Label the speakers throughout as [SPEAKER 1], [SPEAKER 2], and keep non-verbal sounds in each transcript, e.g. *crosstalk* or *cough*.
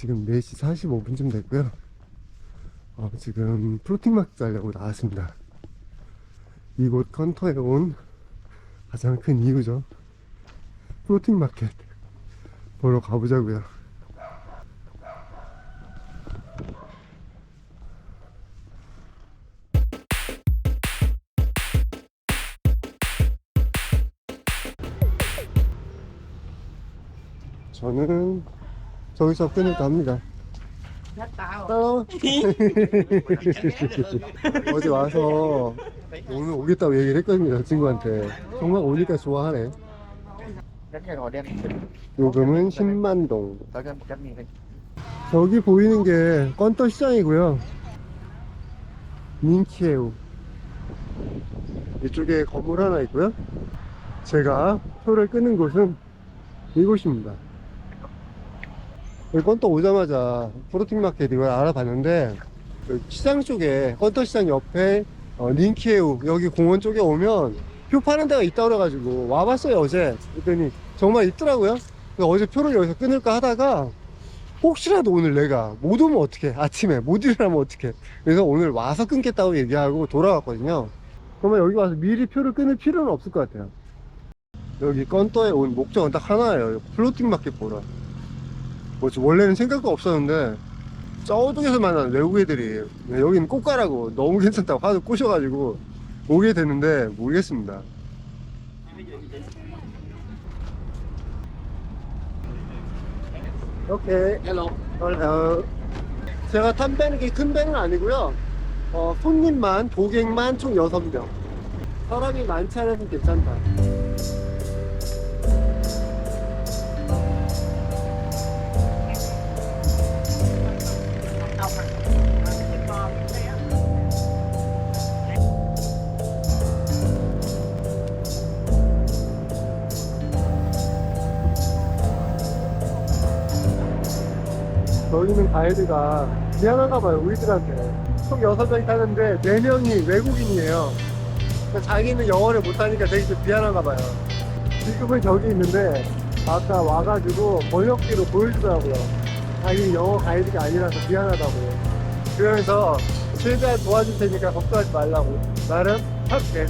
[SPEAKER 1] 지금 4시 45분쯤 됐고요. 어, 지금 프로틴 마켓 가려고 나왔습니다. 이곳 컨터에 온 가장 큰 이유죠. 프로틴 마켓 보러 가보자고요. 저기서 끊을까 합니다. 어? *laughs* 어제 와서 오늘 오겠다고 얘기를 했거든요, 저 친구한테. 정말 오니까 좋아하네. 요금은 10만 동.
[SPEAKER 2] tới cái 100 nghìn đi.
[SPEAKER 1] 저기 보이는 게 건터 시장이고요. 민키에우. 이쪽에 건물 하나 있고요. 제가 표를 끄는 곳은 이곳입니다. 건터 오자마자 프로틴 마켓 이걸 알아봤는데 그 시장 쪽에 건터 시장 옆에 어, 린키에우 여기 공원 쪽에 오면 표 파는 데가 있다 그래가지고 와봤어요 어제. 그랬더니 정말 있더라고요. 어제 표를 여기서 끊을까 하다가 혹시라도 오늘 내가 못 오면 어떡해. 아침에 못 일어나면 어떡해. 그래서 오늘 와서 끊겠다고 얘기하고 돌아갔거든요. 그러면 여기 와서 미리 표를 끊을 필요는 없을 것 같아요. 여기 건터에 온 목적은 딱 하나예요. 플로팅 마켓 보러 뭐 원래는 생각도 없었는데 저쪽에서 만난 외국 애들이 여기는 꼭 가라고 너무 괜찮다고 하도 꼬셔가지고 오게 됐는데 모르겠습니다 오케이
[SPEAKER 2] Hello.
[SPEAKER 1] 어, 제가 탄 배는 게큰 배는 아니고요. 어, 손님만, 고객만 총 6명. 사람이 많지 않아서 괜찮다. 저희는 가이드가 미안한가 봐요, 우리들한테. 총 6명이 타는데 4명이 외국인이에요. 그러니까 자기는 영어를 못하니까 되게 좀 미안한가 봐요. 지금은 저기 있는데 아까 와가지고 번역기로 보여주더라고요. 자기 영어 가이드가 아니라서 미안하다고. 그러면서 최대한 도와줄 테니까 걱정하지 말라고. 나름 할게.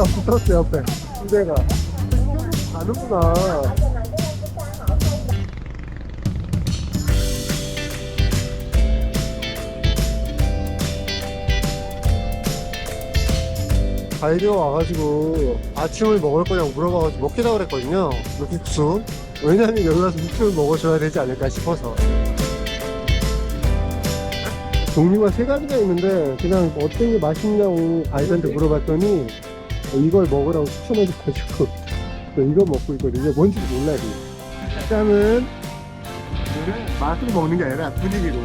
[SPEAKER 1] 배가 붙었어 옆에. 배가. 가는구나. 가이드가 와가지고 아침을 먹을 거냐고 물어봐가지고 먹겠다고 그랬거든요. 육수 왜냐면 여기 와서 육수를 먹어줘야 되지 않을까 싶어서. 종류가 세 가지가 있는데 그냥 어떤 게 맛있냐고 가이드한테 물어봤더니 이걸 먹으라고 추천해줘가지고 또 이거 먹고 있거든요. 이게 뭔지 몰라요. 일단은 오늘은 맛으로 먹는 게 아니라 분위기로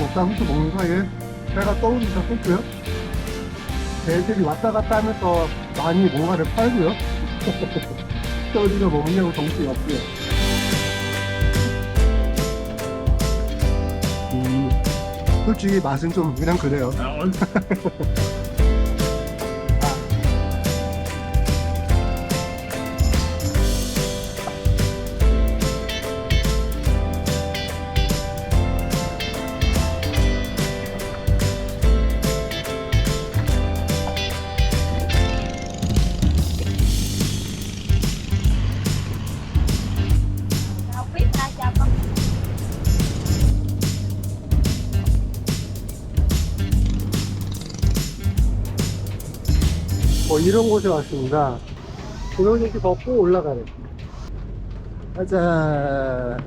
[SPEAKER 1] 먹다부터 먹는 사이에 배가 떠오르기 시작했고요. 애들이 왔다 갔다 하면서 많이 뭔가를 팔고요. *laughs* 또 어디가 먹냐고 정신이 없고요. 음, 솔직히 맛은 좀 그냥 그래요.
[SPEAKER 3] Học *laughs*
[SPEAKER 1] 이런 곳에 왔습니다. 이런 이렇게 걷고 올라가네. 가자.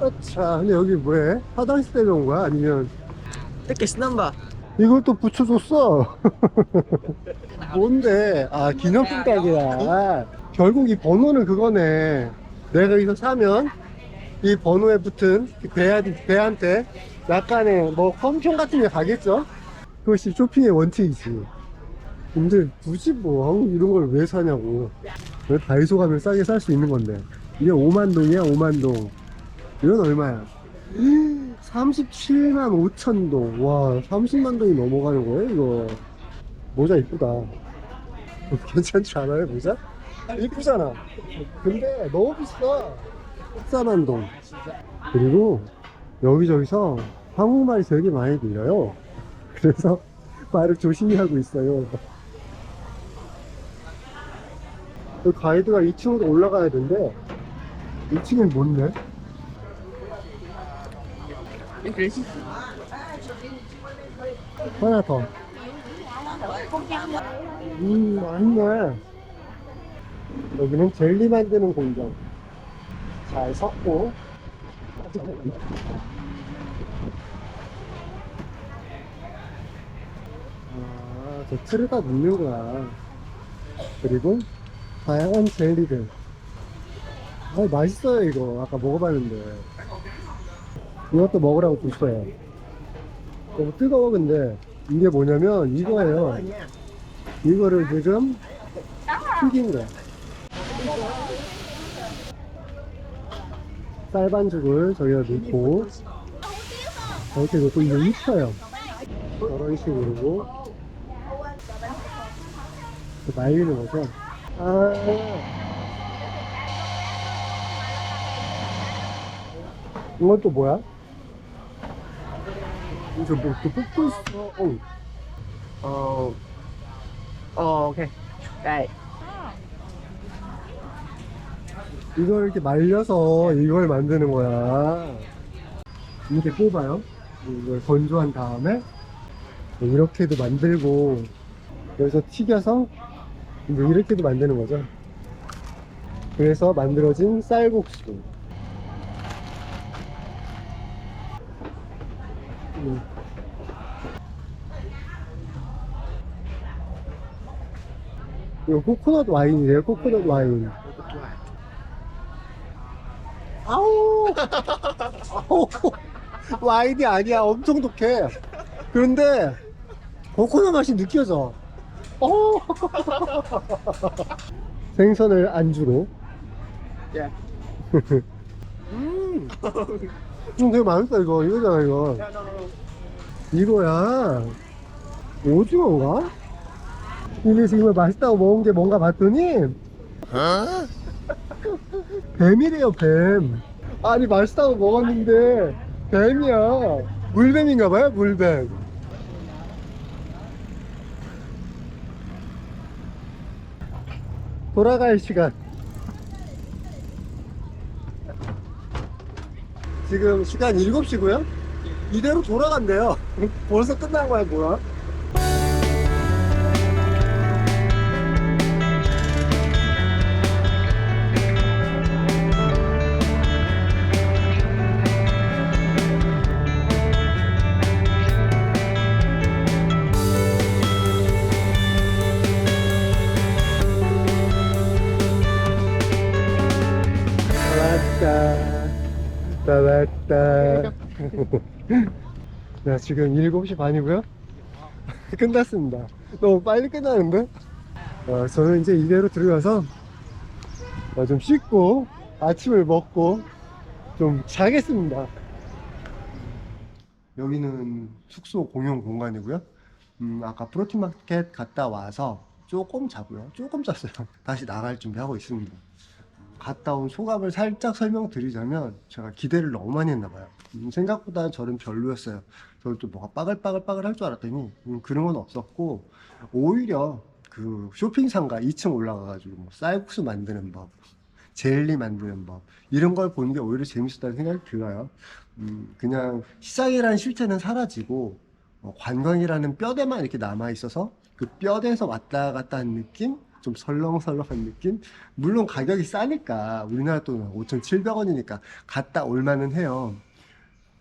[SPEAKER 1] 아차. 근데 여기 뭐해? 화장실 때문에 온 거야? 아니면
[SPEAKER 2] Tickets number.
[SPEAKER 1] 이걸 또 붙여줬어. 뭔데? 아, 기념품 가게야. 결국 이 번호는 그거네. 내가 여기서 사면 이 번호에 붙은 그 배, 배한테 약간의 뭐 컴퓨터 같은 게 가겠죠? 그것이 쇼핑의 원칙이지. 근데 굳이 뭐 한국 이런 걸 왜 사냐고. 왜 다이소 가면 싸게 살 수 있는 건데. 이게 5만 동이야, 5만 동. 이건 얼마야? 37만 5천 동. 와, 30만 동이 넘어가는 거예요, 이거. 모자 이쁘다. *laughs* 괜찮지 않아요, 모자? 이쁘잖아. 근데 너무 비싸. 14만 동. 그리고 여기저기서 한국말이 되게 많이 들려요. 그래서 말을 조심히 하고 있어요. 그 가이드가 2층으로 올라가야 되는데 2층은 뭔데? 하나 더. 음, 맛있네. 여기는 젤리 만드는 공장. 잘 섞고. 아, 저 틀에다 넣는 거야. 그리고 다양한 젤리들. 아, 맛있어요, 이거. 아까 먹어봤는데. 이것도 먹으라고 줬어요. 너무 뜨거워, 근데. 이게 뭐냐면, 이거예요. 이거를 지금 튀긴 거야. 쌀 반죽을 저기다 넣고, 이렇게 넣고, 이거 익혀요. 저런 식으로. 말리는 거죠. 아. 이건 또 뭐야? 이거 뭐, 또 뽑고 있어. 어.
[SPEAKER 2] Ồ Ồ ok Đây
[SPEAKER 1] 이걸 이렇게 말려서 이걸 만드는 거야. 이렇게 뽑아요. 이걸 건조한 다음에 이렇게도 만들고 여기서 튀겨서 이제 이렇게도 만드는 거죠. 그래서 만들어진 쌀국수. 음. 이거 코코넛 와인이래요, 코코넛 와인. 아우! 아우! 와인이 아니야. 엄청 독해. 그런데, 코코넛 맛이 느껴져. 어! *laughs* 생선을 안주로.
[SPEAKER 2] Dạ *laughs*
[SPEAKER 1] 음! 음, 되게 맛있다, 이거. 이거잖아, 이거. 이거야. 오징어인가? 이게 지금 맛있다고 먹은 게 뭔가 봤더니, 뱀이래요, 뱀. 아니, 맛있다고 먹었는데, 뱀이야. 물뱀인가봐요, 물뱀. 돌아갈 시간. 지금 시간 7시고요. 이대로 돌아간대요. 벌써 끝난 거야, 뭐야? 네, 지금 7시 반이고요. *laughs* 끝났습니다. 너무 빨리 끝나는데? 어, 저는 이제 이대로 들어가서 어, 좀 씻고 아침을 먹고 좀 자겠습니다. 여기는 숙소 공용 공간이고요. 음, 아까 프로틴 마켓 갔다 와서 조금 자고요. 조금 잤어요. *laughs* 다시 나갈 준비하고 있습니다. 갔다 온 소감을 살짝 설명드리자면 제가 기대를 너무 많이 했나 봐요. 음, 생각보다 저는 별로였어요. 저는 또 뭐가 빠글빠글빠글 할 줄 알았더니 음, 그런 건 없었고 오히려 그 쇼핑 상가 2층 올라가가지고 뭐 쌀국수 만드는 법, 젤리 만드는 법 이런 걸 보는 게 오히려 재밌었다는 생각이 들어요. 음, 그냥 시장이라는 실체는 사라지고 어, 관광이라는 뼈대만 이렇게 남아 있어서 그 뼈대에서 왔다 갔다 한 느낌? 좀 설렁설렁한 느낌? 물론 가격이 싸니까 우리나라 돈은 5,700원이니까 갔다 올만은 해요.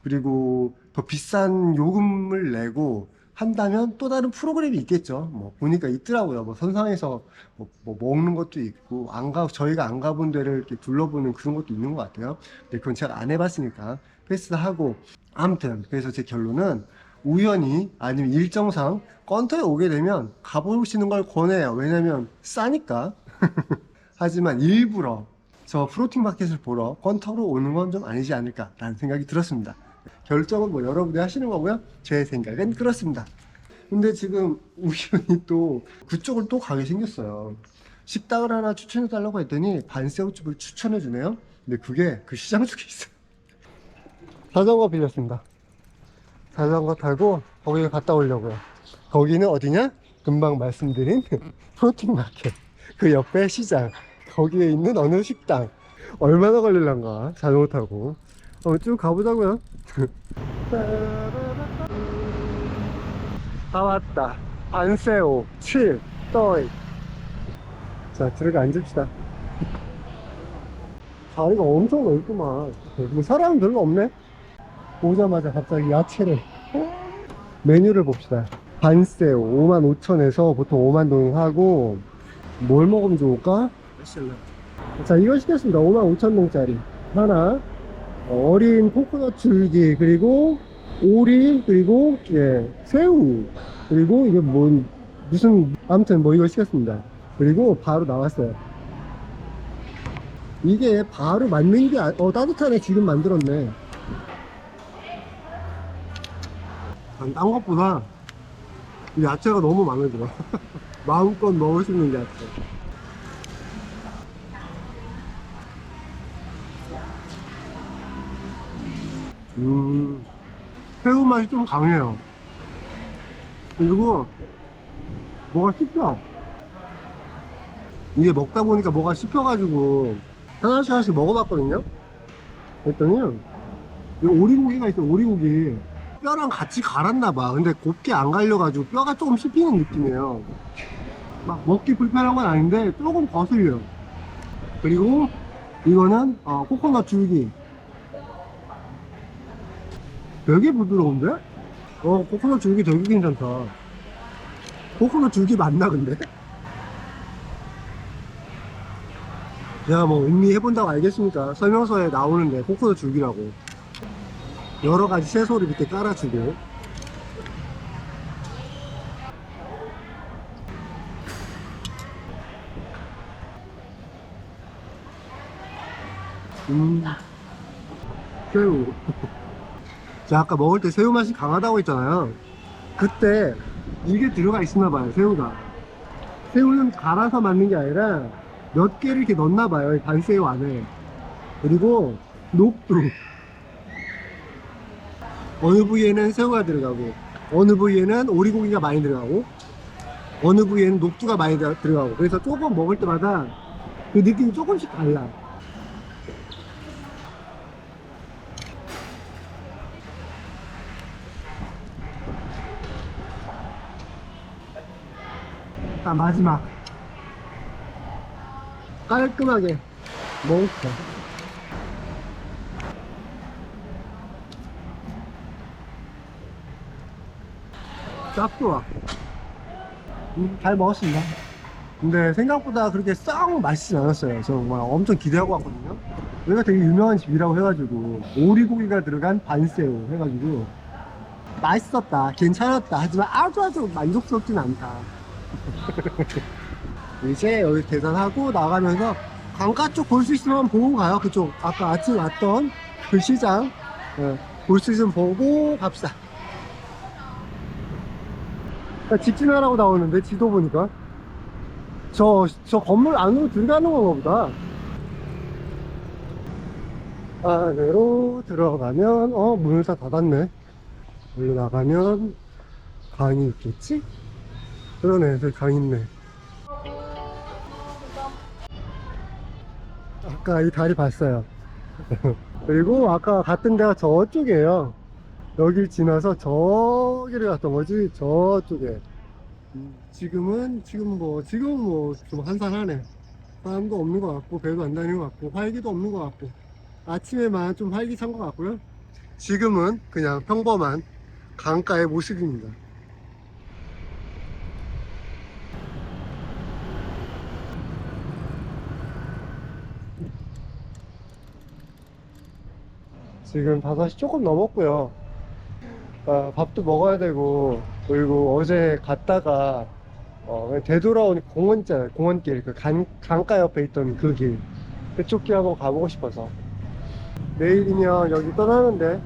[SPEAKER 1] 그리고 더 비싼 요금을 내고 한다면 또 다른 프로그램이 있겠죠. 뭐 보니까 있더라고요. 뭐 선상에서 뭐, 뭐 먹는 것도 있고 안 가, 저희가 안 가본 데를 이렇게 둘러보는 그런 것도 있는 것 같아요. 근데 그건 제가 안 해봤으니까 패스하고 아무튼 그래서 제 결론은 우연히 아니면 일정상 건터에 오게 되면 가보시는 걸 권해요. 왜냐면 싸니까. *laughs* 하지만 일부러 저 프로틴 마켓을 보러 건터로 오는 건 좀 아니지 않을까 라는 생각이 들었습니다. 결정은 뭐 여러분이 하시는 거고요. 제 생각은 그렇습니다. 근데 지금 우연히 또 그쪽을 또 가게 생겼어요. 식당을 하나 추천해 달라고 했더니 반새우집을 추천해 주네요. 근데 그게 그 시장 쪽에 있어요. 자전거 빌렸습니다. 자전거 타고 거기 갔다 오려고요. 거기는 어디냐? 금방 말씀드린 *laughs* 프로틴 마켓. 그 옆에 시장. 거기에 있는 어느 식당. 얼마나 걸릴란가? 자전거 타고. 어, 쭉 가보자고요. *laughs* 다 왔다. 반새우, 7, 떠이. 자, 들어가 앉읍시다. *laughs* 자리가 엄청 넓구만. 뭐 사람은 별로 없네? 오자마자 갑자기 야채를. 메뉴를 봅시다. 반새우 55,000에서 보통 5만 동 하고, 뭘 먹으면 좋을까? 자, 이거 시켰습니다. 55,000동짜리. 하나. 어, 어린 코코넛 줄기, 그리고 오리, 그리고, 예, 새우. 그리고 이게 뭔, 무슨, 아무튼 뭐 이거 시켰습니다. 그리고 바로 나왔어요. 이게 바로 맞는 게, 아- 어, 따뜻하네. 지금 만들었네. 난 딴 것보다 이 야채가 너무 마음에 들어. *laughs* 마음껏 먹을 수 있는 야채. 음, 새우 맛이 좀 강해요. 그리고 뭐가 씹혀. 이게 먹다 보니까 뭐가 씹혀가지고 하나씩 하나씩 먹어봤거든요. 그랬더니 이 오리고기가 있어 오리고기 뼈랑 같이 갈았나 봐. 근데 곱게 안 갈려가지고 뼈가 조금 씹히는 느낌이에요. 막 먹기 불편한 건 아닌데 조금 거슬려 그리고 이거는 어, 코코넛 줄기. 되게 부드러운데? 어 코코넛 줄기 되게 괜찮다. 코코넛 줄기 맞나 근데? *laughs* 제가 뭐 음미 해본다고 알겠습니까? 설명서에 나오는데 코코넛 줄기라고 여러 가지 채소를 밑에 깔아주고. 음. 새우. *laughs* 제가 아까 먹을 때 새우 맛이 강하다고 했잖아요. 그때 이게 들어가 있었나 봐요 새우가. 새우는 갈아서 만든 게 아니라 몇 개를 이렇게 넣나 봐요 이 반새우 안에. 그리고 녹두 어느 부위에는 새우가 들어가고 어느 부위에는 오리고기가 많이 들어가고 어느 부위에는 녹두가 많이 들- 들어가고. 그래서 조금 먹을 때마다 그 느낌이 조금씩 달라. 자 마지막. 깔끔하게 먹읍시다 딱 좋아. 음, 잘 먹었습니다. 근데 생각보다 그렇게 썩 맛있진 않았어요. 저 정말 엄청 기대하고 왔거든요. 여기가 되게 유명한 집이라고 해가지고 오리고기가 들어간 반새우 해가지고 맛있었다, 괜찮았다. 하지만 아주 아주 만족스럽진 않다. *laughs* 이제 여기 계산하고 나가면서 강가 쪽 볼 수 있으면 보고 가요. 그쪽 아까 아침 왔던 그 시장 볼 수 있으면 보고 갑시다. 나 직진하라고 나오는데 지도 보니까. 저, 저 건물 안으로 들어가는 건가 보다. 안으로 들어가면 어 문을 다 닫았네. 여기로 나가면 강이 있겠지? 그러네 저기 강 있네. 아까 이 다리 봤어요. *laughs* 그리고 아까 갔던 데가 저쪽이에요 여길 지나서 저기를 갔던 거지 저쪽에. 음, 지금은 지금 뭐 지금 뭐 좀 한산하네. 사람도 없는 것 같고 배도 안 다니는 것 같고 활기도 없는 것 같고. 아침에만 좀 활기찬 것 같고요. 지금은 그냥 평범한 강가의 모습입니다. 지금 5시 조금 넘었고요. 아, 밥도 먹어야 되고, 그리고 어제 갔다가, 어, 되돌아오는 공원 있잖아요. 공원길. 그 강, 강가 옆에 있던 그 길. 그쪽 길 한번 가보고 싶어서. 내일이면 여기 떠나는데,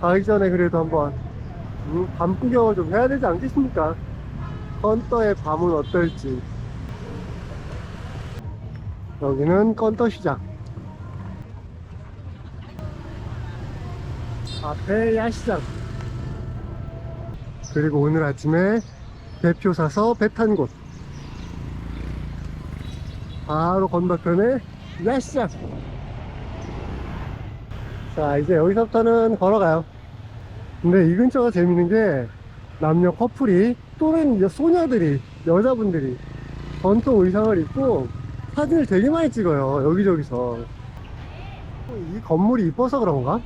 [SPEAKER 1] 가기 전에 그래도 한번, 음, 밤 구경을 좀 해야 되지 않겠습니까? 건떠의 밤은 어떨지. 여기는 건떠 시장. 앞에 야시장. 그리고 오늘 아침에 배표 사서 배 탄 곳. 바로 건너편에 야시장. 자, 이제 여기서부터는 걸어가요. 근데 이 근처가 재밌는 게 남녀 커플이 또는 소녀들이 여자분들이 전통 의상을 입고 사진을 되게 많이 찍어요. 여기저기서. 이 건물이 이뻐서 그런가?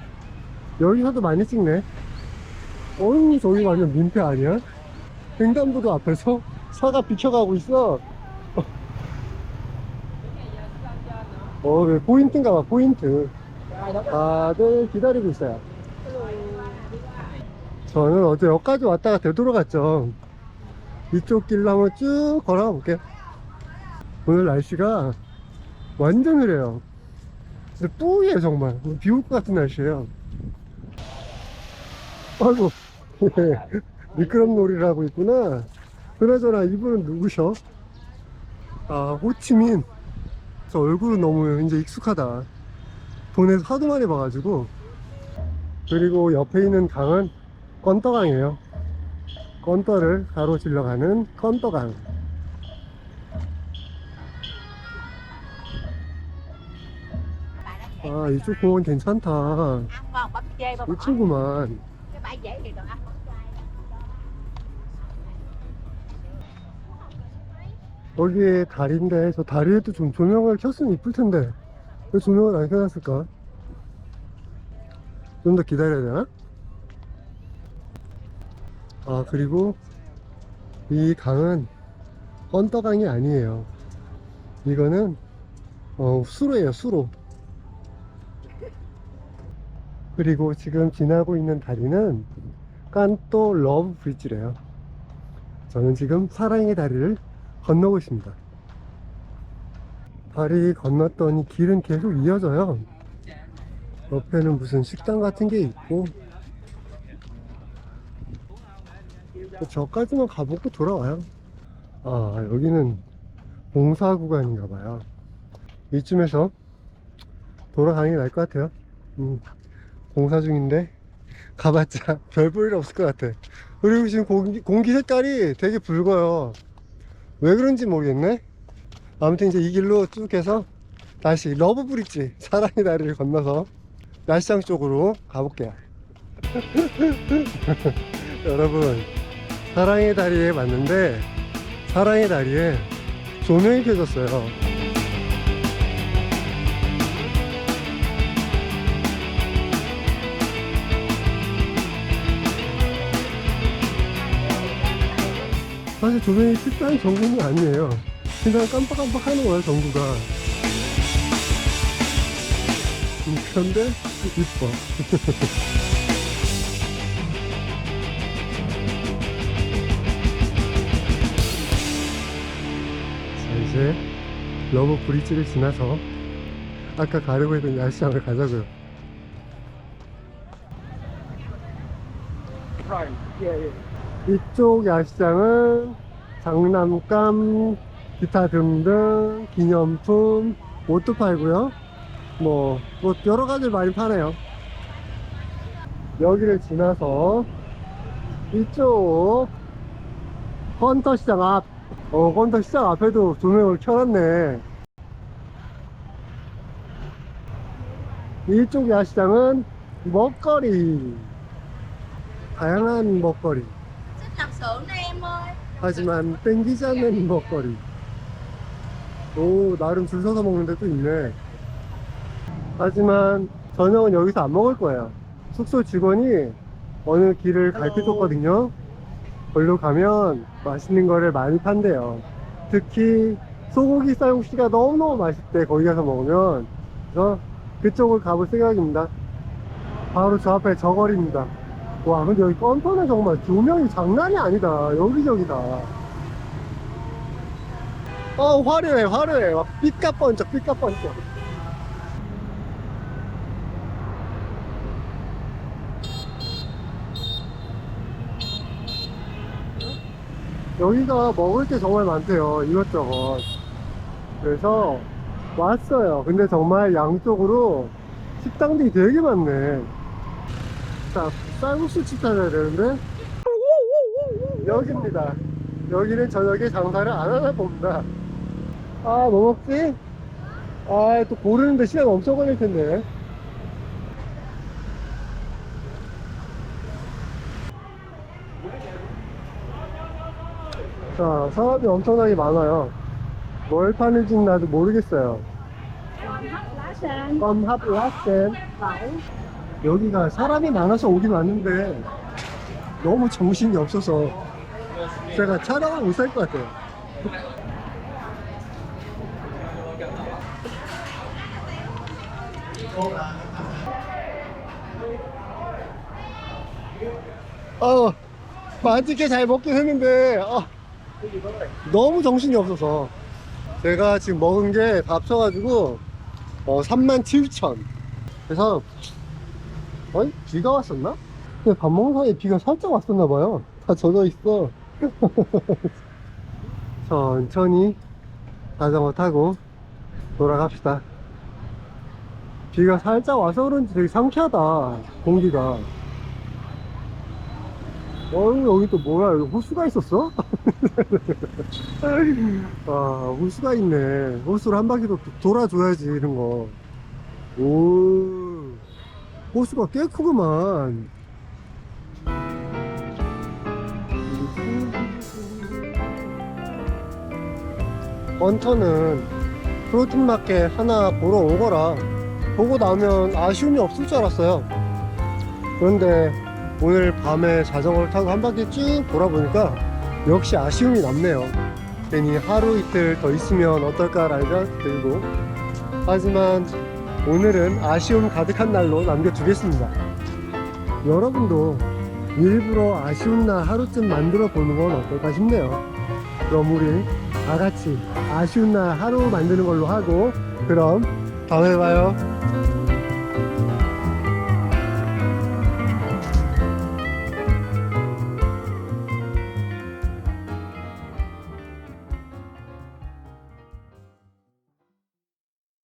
[SPEAKER 1] 여기서도 많이 찍네. 어이, 저기 완전 민폐 아니야? 횡단보도 앞에서 차가 비켜가고 있어. 어, 왜 포인트인가 봐, 포인트. 다들 기다리고 있어요. 저는 어제 여기까지 왔다가 되돌아갔죠. 이쪽 길로 한번 쭉 걸어가 볼게요. 오늘 날씨가 완전 흐려요. 뿌예요, 정말. 비 올 것 같은 날씨예요. 아이고, 미끄럼 놀이를 하고 있구나. 그나저나 이분은 누구셔? 아, 호치민. 저 얼굴은 너무 이제 익숙하다. 돈에서 하도 많이 봐가지고. 그리고 옆에 있는 강은 건떠강이에요. 건떠를 가로질러 가는 건떠강. 아, 이쪽 공원 괜찮다.
[SPEAKER 3] bắp chê bắp bỏ
[SPEAKER 1] 이쁘구만. 여기에 다리인데 저 다리에도 좀 조명을 켰으면 이쁠 텐데 왜 조명을 안 켜놨을까? 좀 더 기다려야 되나? 아 그리고 이 강은 건더강이 아니에요 이거는 어, 수로예요 수로 그리고 지금 지나고 있는 다리는 깐또 러브 브릿지래요 저는 지금 사랑의 다리를 건너고 있습니다. 다리 건넜더니 길은 계속 이어져요. 옆에는 무슨 식당 같은 게 있고 저까지만 가보고 돌아와요. 아 여기는 공사 구간인가 봐요. 이쯤에서 돌아가는 게 나을 것 같아요. 음, 공사 중인데 가봤자 *laughs* 별 볼일 없을 것 같아. 그리고 지금 공기, 공기 색깔이 되게 붉어요. 왜 그런지 모르겠네. 아무튼 이제 이 길로 쭉 해서 다시 러브 브릿지 사랑의 다리를 건너서 날시장 쪽으로 가볼게요. *laughs* 여러분 사랑의 다리에 왔는데 사랑의 다리에 조명이 켜졌어요. 사실 조명이 특별한 전구는 아니에요. 그냥 깜빡깜빡 하는 거예요, 전구가. 음, 그런데, 이뻐. *laughs* 자, 이제, 러브 브릿지를 지나서, 아까 가려고 했던 야시장을 가자고요.
[SPEAKER 2] Right.
[SPEAKER 1] 이쪽 야시장은 장난감, 기타 등등, 기념품, 옷도 팔고요. 뭐, 뭐 여러 가지를 많이 파네요. 여기를 지나서 이쪽 헌터 시장 앞, 어, 헌터 시장 앞에도 조명을 켜놨네. 이쪽 야시장은 먹거리. 다양한 먹거리.
[SPEAKER 3] Em ơi
[SPEAKER 1] 하지만 땡기지 않는 먹거리. 오, 나름 줄 서서 먹는 데도 있네. 하지만 저녁은 여기서 안 먹을 거예요. 숙소 직원이 어느 길을 가르쳐줬거든요. 걸로 가면 맛있는 거를 많이 판대요. 특히 소고기 쌀국수가 너무너무 맛있대. 거기 가서 먹으면. 그래서 그쪽을 가볼 생각입니다. 바로 저 앞에 저거리입니다. 와, 근데 여기 뻔뻔해 정말 조명이 장난이 아니다. 여기저기다. 어, 화려해, 화려해. 막 삐까뻔쩍, 삐까뻔쩍. 여기가 먹을 게 정말 많대요. 이것저것. 그래서 왔어요. 근데 정말 양쪽으로 식당들이 되게 많네. 자, 쌀국수 집 찾아야 되는데. 여기입니다. 여기는 저녁에 장사를 안 하나 봅니다. 아, 뭐 먹지? 아, 또 고르는데 시간 엄청 걸릴 텐데. 자, 사람이 엄청나게 많아요. 뭘 파는지는 나도 모르겠어요. 껌합 라센. 여기가 사람이 많아서 오긴 왔는데 너무 정신이 없어서 제가 촬영을 못할것 같아요. 어, 맛있게 잘 먹긴 했는데 아, 너무 정신이 없어서 제가 지금 먹은 게다 합쳐가지고 어, 37,000 그래서 어이? 비가 왔었나? 근데 밥 먹는 사이에 비가 살짝 왔었나 봐요. 다 젖어 있어. *laughs* 천천히 자전거 타고 돌아갑시다. 비가 살짝 와서 그런지 되게 상쾌하다 공기가. 어 여기 또 뭐야? 여기 호수가 있었어? *laughs* 아 호수가 있네. 호수를 한 바퀴 도 돌아줘야지 이런 거. 오, 호수가 꽤 크구만. 헌터는 프로틴 마켓 하나 보러 오거라. 보고 나면 아쉬움이 없을 줄 알았어요. 그런데 오늘 밤에 자전거를 타고 한 바퀴 쭉 돌아보니까 역시 아쉬움이 남네요. 괜히 하루 이틀 더 있으면 어떨까라는 생각도 들고. 하지만 오늘은 아쉬움 가득한 날로 남겨두겠습니다. 여러분도 일부러 아쉬운 날 하루쯤 만들어 보는 건 어떨까 싶네요. 그럼 우리 다 같이 아쉬운 날 하루 만드는 걸로 하고, 그럼 다음에 봐요.